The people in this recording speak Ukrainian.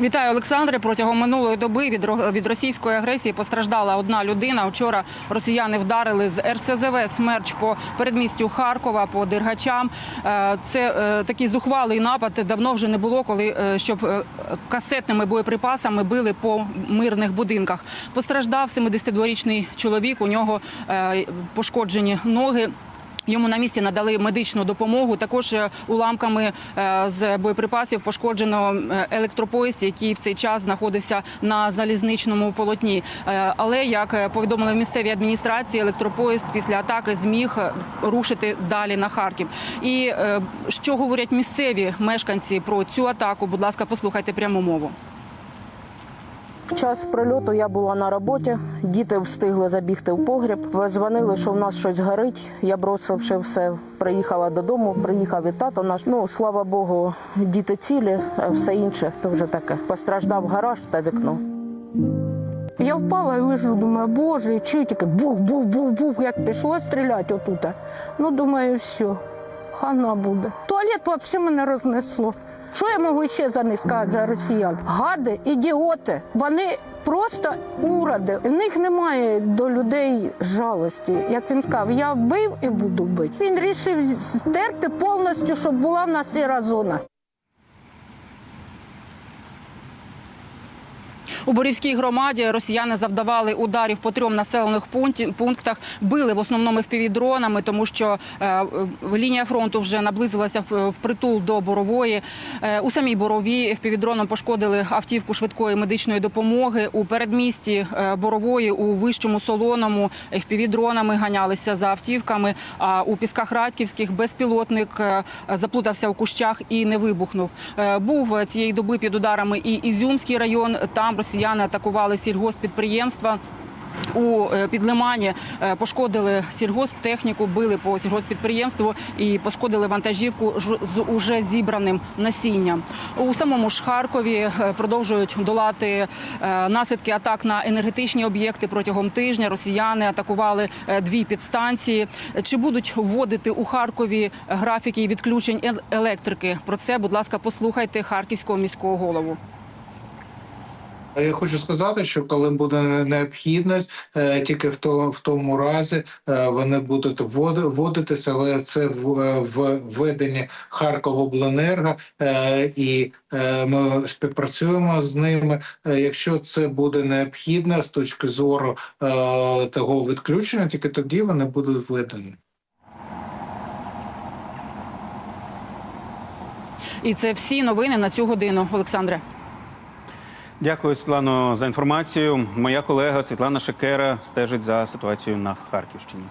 Вітаю, Олександре. Протягом минулої доби від ро- від російської агресії постраждала одна людина. Вчора росіяни вдарили з РСЗВ «Смерч» по передмістю Харкова, по Дергачам. Е, Це е, такий зухвалий напад. Давно вже не було, коли е, щоб касетними боєприпасами били по мирних будинках. Постраждав 72-річний чоловік. У нього пошкоджені ноги. Йому на місці надали медичну допомогу. Також е, уламками е, з боєприпасів пошкоджено е, електропоїзд, який в цей час знаходився на залізничному полотні. Але як повідомили в місцевій адміністрації, електропоїзд після атаки зміг рушити далі на Харків. І що говорять місцеві мешканці про цю атаку? Будь ласка, послухайте пряму мову. В час прильоту я була на роботі, діти встигли забігти в погріб. Дзвонили, що в нас щось горить. Я бросивши все, приїхала додому. Приїхав і тато наш. Ну слава Богу, діти цілі, а все інше то вже таке. Постраждав гараж та вікно. Я впала і лежу, думаю, боже, і чую тільки бух-бух-бух-бух, як пішло стріляти отут. Ну, думаю, все, хана буде. Туалет взагалі мене рознесло. Що я можу ще за них сказати за росіян? Гади, ідіоти. Вони просто уроди. У них немає до людей жалості. Як він сказав, я вбив і буду бити. Він рішив стерти повністю, щоб була в нас сіра зона. У Борівській громаді росіяни завдавали ударів по трьом населених пунктах, били в основному впівдронами, тому що е, лінія фронту вже наблизилася в, впритул до Борової. Е, у самій Борові впівдроном пошкодили автівку швидкої медичної допомоги. У передмісті е, Борової у вищому солоному впівдронами ганялися за автівками. А у пісках Радьківських безпілотник заплутався у кущах і не вибухнув. Був цієї доби під ударами і Ізюмський район. Там росіяни атакували сільгоспідприємства. У е, Підлимані е, пошкодили сільгосптехніку, били по сільгоспідприємству і пошкодили вантажівку з уже зібраним насінням. У самому ж Харкові е, продовжують долати наслідки атак на енергетичні об'єкти протягом тижня. Росіяни атакували дві підстанції. Чи будуть вводити у Харкові графіки відключень електрики? Про це, будь ласка, послухайте харківського міського голову. Я хочу сказати, що коли буде необхідність, е, тільки в то- в тому разі е, вони будуть вводи- вводитися, але це в, е, в веденні Харковобленерго, і ми співпрацюємо з ними. Якщо це буде необхідно з точки зору того відключення, тільки тоді вони будуть введені. І це всі новини на цю годину, Олександре. Дякую, Світлано, за інформацію. Моя колега Світлана Шекера стежить за ситуацією на Харківщині.